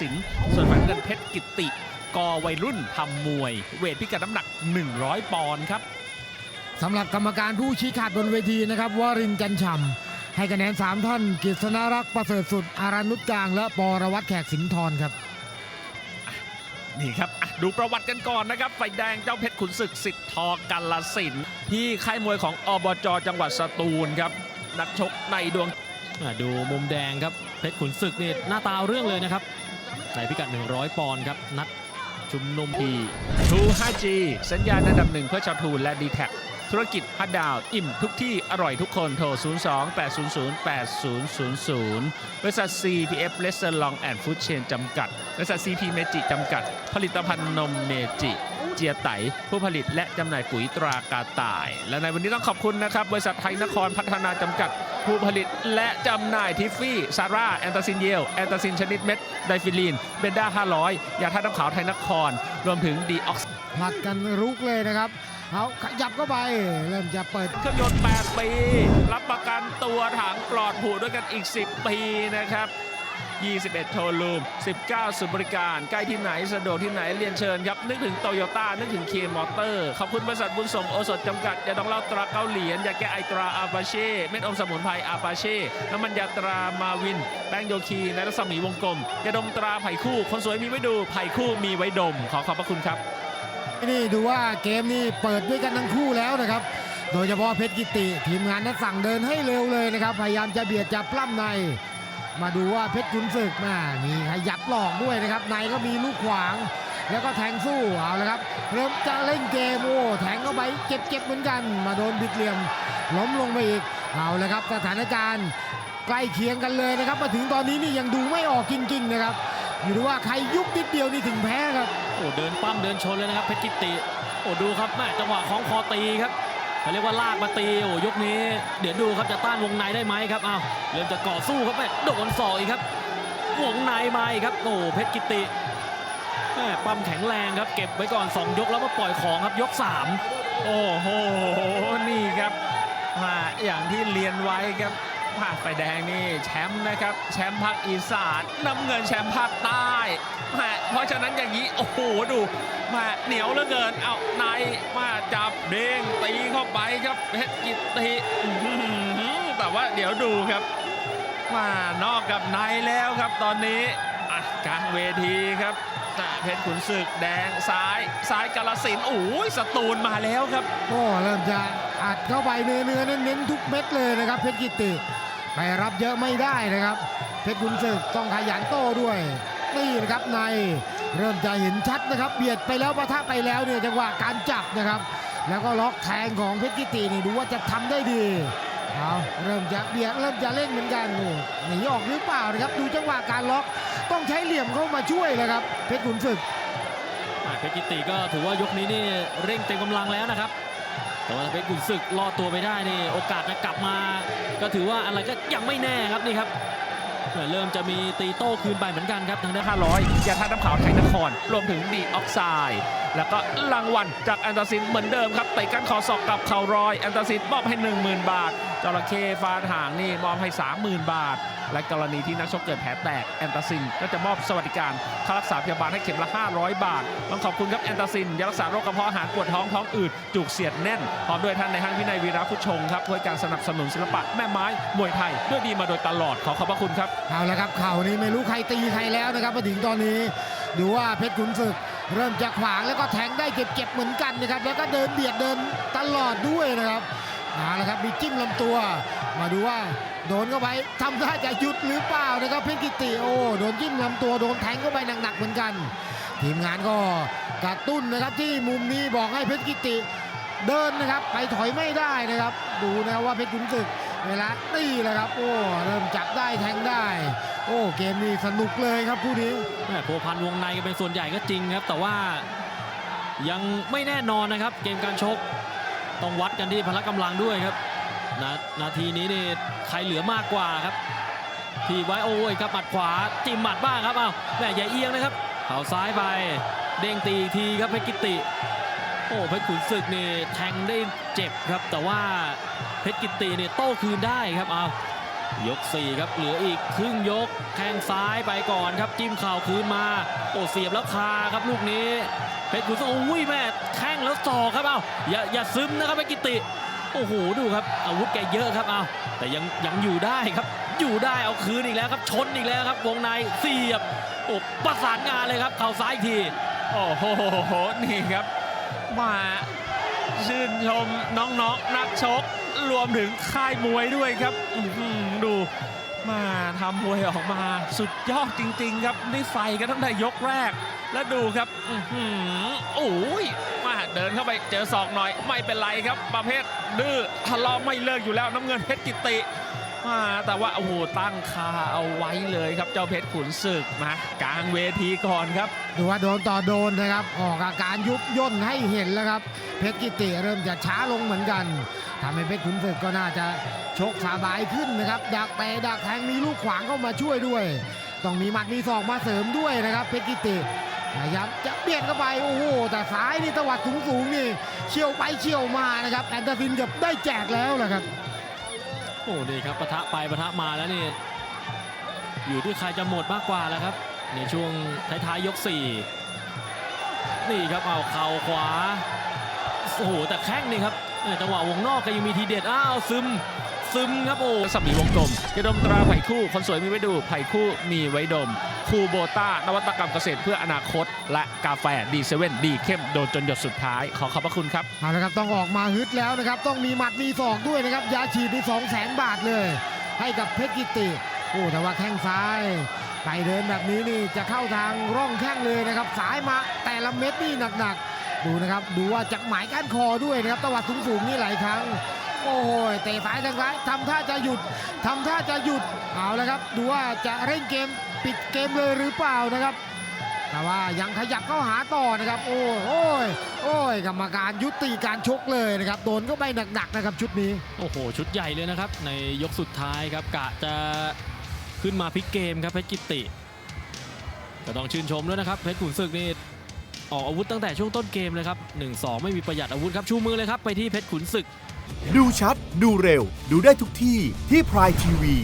สินธุ์ส่วนฝ่ายน้ำเงินเพชรกิตติ กอวัยรุ่นทำมวย เวทพิกัดน้ำหนัก 100 ปอนด์ครับสำหรับกรรมการผู้ชี้ขาดบนเวทีนะครับวรินทร์จันฉ่ำให้คะแนน 3 ท่านกฤษณรักษ์ประเสริฐสุดอารานุชกลาง และปรวัตรแขกสินทรครับนี่ครับอะดูประวัติกันก่อนนะครับไฟแดงเจ้าเพชรขุนศึกสิทธิ์ทอกัลสินธุ์ที่ค่ายมวยของอบจจังหวัดสตูลครับนักชกในดวงอะดูมุมแดงครับเพชรขุนศึกนี่หน้าตาเอาเรื่องเลยนะครับ ในพิกัด 100 ปอนด์ครับ นัดชุมนุมที่ True 5G สัญญาณอันดับหนึ่งเพื่อชาวทูนและ d t แทธุรกิจฮัดดาว อิ่มทุกที่อร่อยทุกคนโทร 02 800 8000 บริษัท CPF r e s t a u r a n t and Food Chain จำกัด บริษัท CP m a g i จำกัด ผลิตภัณฑ์นมเมจิเจียไต ผู้ผลิตและจำหน่ายปุ๋ยตรากาต่าย และในวันนี้ต้องขอบคุณนะครับ บริษัทไทยนครพัฒนาจำกัด ผู้ผลิตและจำหน่ายทิฟฟี่ซาร่า แอนตาซินเยล แอนตาซินชนิดเม็ด ไดฟิลีน เบนด้า 500 ยาท่าตุน้ำขาวไทยนคร รวมถึงดีออกผลัดกันรุกเลยนะครับเอาขยับเข้าไป เริ่มจะเปิด เครื่องยนต์ 8 ปี รับประกันตัวถังปลอดผูด้วยกันอีก 10 ปีนะครับ 21 โชว์รูม 19ศูนย์บริการ ใกล้ที่ไหนสะดวกที่ไหนเรียนเชิญครับ นึกถึงโตโยต้านึกถึงเคมอเตอร์ ขอบคุณบริษัทบุญส่งโอสถจำกัดยาดองเล้าตราเกาเหลียนยาแก้ไอตราอาปาเช่ เม็ดอมสมุนไพรอาปาเช่ น้ำมันยาตรามาวิน แป้งโยคีในรัศมีวงกลมยาดมตราไผ่คู่ คนสวยมีไว้ดูไผ่คู่มีไว้ดม ขอขอบพระคุณครับนี่ดูว่าเกมนี้เปิดด้วยกันทั้งคู่แล้วนะครับ โดยเฉพาะเพชรกิติ ทีมงานนั้นสั่งเดินให้เร็วเลยนะครับ พยายามจะเบียดจะปล้ำใน มาดูว่าเพชรขุนศึกมามีขยับหลอกด้วยนะครับ ในก็มีลูกขวาง แล้วก็แทงสู้เอาละครับ เริ่มจะเล่นเกมโอ้แทงเข้าไปเจ็บๆเหมือนกัน มาโดนบิดเหลี่ยมล้มลงไปอีกเอาละครับ สถานการณ์ใกล้เคียงกันเลยนะครับ มาถึงตอนนี้นี่ยังดูไม่ออกจริงๆนะครับอยู่ที่ว่าใครยุบนิดเดียวนี่ถึงแพ้ครับโอ้เดินปั้มเดินชนเลยนะครับเพชรกิตติโอ้ดูครับแม่จังหวะของคอตีครับ เขาเรียกว่าลากมาตีโอ้ยกนี้ เดี๋ยวดูครับจะต้านวงในได้ไหมครับเอ้าเริ่มจะก่อสู้ครับแม่โดนศอกอีกครับวงในมาอีกครับโอ้เพชรกิติแม่ปั๊มแข็งแรงครับเก็บไว้ก่อน 2 ยกแล้วมาปล่อยของครับยก 3 โอ้โหนี่ครับมาอย่างที่เรียนไว้ครับ ภาคไฟแดงนี่แชมป์นะครับ แชมป์ภาคอีสานน้ำเงินแชมป์ภาคใต้แม่เพราะฉะนั้นอย่างนี้ โอ้โห ดูมาเหนียวเหลือเกิน เอาในมาจับเด้งตีเข้าไปครับเพชรกิตติแต่ว่าเดี๋ยวดูครับ มานอกกับในแล้วครับตอนนี้กลางเวทีครับเพชรขุนศึกแดงซ้ายซ้ายกาลสินโอ้ยสตูลมาแล้วครับ โอ้เริ่มจะอัดเข้าไปเนื้อเนื้อเน้นทุกเม็ดเลยนะครับเพชรกิติ ไปรับเยอะไม่ได้นะครับ เพชรกุนศึกต้องขยันโต้ด้วยนี่นะครับในเริ่มจะเห็นชัดนะครับ เบียดไปแล้วปะทะไปแล้วเนี่ยจังหวะการจับนะครับ แล้วก็ล็อกแทงของเพชรกิตินี่ดูว่าจะทำได้ดีเอาเริ่มจะเบียดเริ่มจะเล่นเหมือนกันหนีออกหรือเปล่านะครับ ดูจังหวะการล็อกต้องใช้เหลี่ยมเข้ามาช่วยเลยครับเพชรกุนศึกเพชรกิติก็ถือว่ายกนี้นี่เร่งเต็มกำลังแล้วนะครับ แต่ว่าเพชรขุนศึกรอตัวไปได้นี่โอกาสจะกลับมา ก็ถือว่าอะไรก็ยังไม่แน่ครับนี่ครับเริ่มจะมีตีโต้คืนไปเหมือนกันครับทางด้าน500ยาท่าตุน้ำขาวไทยนครรวมถึงดีออกไซด์แล้วก็รางวัลจากแอนตาซินเหมือนเดิมครับเตะกันคอศอกกับเข่ารอยแอนตาซินมอบให้ 10,000 บาทจระเข้ฟาดหางนี่มอบให้ 30,000 บาท และกรณีที่นักชกเกิดแผลแตกแอนตาซินก็จะมอบสวัสดิการค่ารักษาพยาบาลให้เข็มละ 500 บาทต้องขอบคุณครับแอนตาซินยารักษาโรคกระเพาะอาหารปวดท้องท้องอืดจุกเสียดแน่นพร้อมด้วยท่านในห้างวินัยวีระพุชงครับด้วยการสนับสนุนศิลปะแม่ไม้มวยไทยด้วยดีมาโดยตลอดขอขอบพระคุณครับเอาละครับเข่านี้ไม่รู้ใครตีใครแล้วนะครับมาถึงตอนนี้ดูว่าเพชรขุนศึก เริ่มจะขวางแล้วก็แทงได้เจ็บๆเหมือนกันนะครับ แล้วก็เดินเบียดเดินตลอดด้วยนะครับเอาละครับมีจิ้มลำตัว มาดูว่าโดนเข้าไปทำท่าจะหยุดหรือเปล่านะครับเพชรกิติโอ้โดนจิ้มลำตัวโดนแทงเข้าไปหนักๆเหมือนกัน ทีมงานก็กระตุ้นนะครับที่มุมนี้บอกให้เพชรกิติเดินนะครับ ไปถอยไม่ได้นะครับ ดูนะว่าเพชรขุนศึก เวลาตีแหละครับ โอ้ เริ่มจับได้แทงได้ โอ้ เกมนี้สนุกเลยครับคู่นี้แม่โพพันวงในกันเป็นส่วนใหญ่ก็จริงครับ แต่ว่ายังไม่แน่นอนนะครับ เกมการชกต้องวัดกันที่พละกำลังด้วยครับนานาทีนี้นี่ใครเหลือมากกว่าครับทีไว้โอ้ยครับหมัดขวาจิ้มหมัดบ้างครับเอ้าแม่อย่เอียงนะครับเข่าซ้ายไปเด้งตีอีกทีครับเพชรกิติ โอ้เพชรขุนศึกนี่แทงได้เจ็บครับ แต่ว่าเพชรกิตติเนี่ยโต้คืนได้ครับเอายก 4 ครับเหลืออีกครึ่งยกแข้งซ้ายไปก่อนครับจิ้มข่าวคืนมาโอ้เสียบแล้วคาครับลูกนี้เพชรขุนศึกโอ้ยแม่แข้งแล้วศอกครับเอาอย่าอย่าซึมนะครับเพชรกิติโอ้โหดูครับ อาวุธแกเยอะครับเอาแต่ยังยังอยู่ได้ครับ อยู่ได้เอาคืนอีกแล้วครับชนอีกแล้วครับวงในเสียบโอ้ประสานงานเลยครับเข่าซ้ายอีกทีโอ้โหนี่ครับ มาชื่นชมน้องๆนนักชก รวมถึงค่ายมวยด้วยครับดูมาทำมวยออกมาสุดยอดจริง ๆ ครับนี่ไฟกันตั้งแต่ยกแรก แล้วดูครับอื้อหือโอ้ยมาเดินเข้าไปเจอศอกหน่อย ไม่เป็นไรครับ ประเภทดื้อทะเลาะไม่เลิกอยู่แล้วน้ำเงินเพชรกิติ มาแต่ว่าโอ้โหตั้งคาเอาไว้เลยครับเจ้าเพชรขุนศึกนะกลางเวทีก่อนครับ ดูว่าโดนต่อโดนนะครับ ออกอาการยุบย่นให้เห็นแล้วครับ เพชรกิติเริ่มจะช้าลงเหมือนกันทำให้เพชรขุนศึกก็น่าจะชกสบายขึ้นนะครับ ดักเตะดักแทงมีลูกขวางเข้ามาช่วยด้วย ต้องมีหมัดมีศอกมาเสริมด้วยนะครับ เพชรกิติพยายามจะเบียดเข้าไปโอ้โหแต่ซ้ายนี่ตวัดสูงสูงๆนี่เชี่ยวไปเชี่ยวมานะครับแอนเดอร์ซินเกือบได้แจกแล้วแหละครับ อ้นี่ครับปะทะไปปะทะมาแล้วนี่อยู่ที่ใครจะหมดมากกว่าแล้วครับ ในช่วงท้ายๆยก 4 นี่ครับเอาเข่าขวาโอ้โหแต่แข้งนี่ครับจังหวะวงนอกก็ยังมีทีเด็ดอ้าวซึมซึมครับโอ้สมีวงกลมกระดมตราไผ่คู่คนสวยมีไว้ดูไผ่คู่มีไว้ดม คูโบต้านวัตกรรมเกษตรเพื่ออนาคต และกาแฟดีเซเว่นดีเข้มโดนจนหยดสุดท้าย ขอขอบพระคุณครับเอาละครับต้องออกมาฮึดแล้วนะครับ ต้องมีหมัดมีศอกด้วยนะครับยาฉีดนี่สองแสนบาทเลย ให้กับเพชรกิติโอ้แต่ว่าแข้งซ้ายไปเดินแบบนี้นี่จะเข้าทางร่องแข้งเลยนะครับสายมาแต่ละเม็ดนี่หนักๆ ดูนะครับ ดูว่าจักหมายก้านคอด้วยนะครับตวัดสูงๆนี่หลายครั้งโอ้โหเตะซ้ายทางซ้ายทำท่าจะหยุดทำท่าจะหยุดเอาละครับ ดูว่าจะเร่งเกม ปิดเกมเลยหรือเปล่านะครับ แต่ว่ายังขยับเข้าหาต่อนะครับ โอ้ยโอ้ยโอ้ยกรรมการยุติการชกเลยนะครับโดนก็ไปหนักๆนะครับชุดนี้ โอ้โห ชุดใหญ่เลยนะครับ ในยกสุดท้ายครับกะจะขึ้นมาพลิกเกมครับเพชรกิติก็ต้องชื่นชมด้วยนะครับเพชรขุนศึกนี่ออกอาวุธตั้งแต่ช่วงต้นเกมเลยครับ1-2 ไม่มีประหยัดอาวุธครับชูมือเลยครับไปที่เพชรขุนศึก ดูชัด ดูเร็ว ดูได้ทุกที่ที่พรายทีวี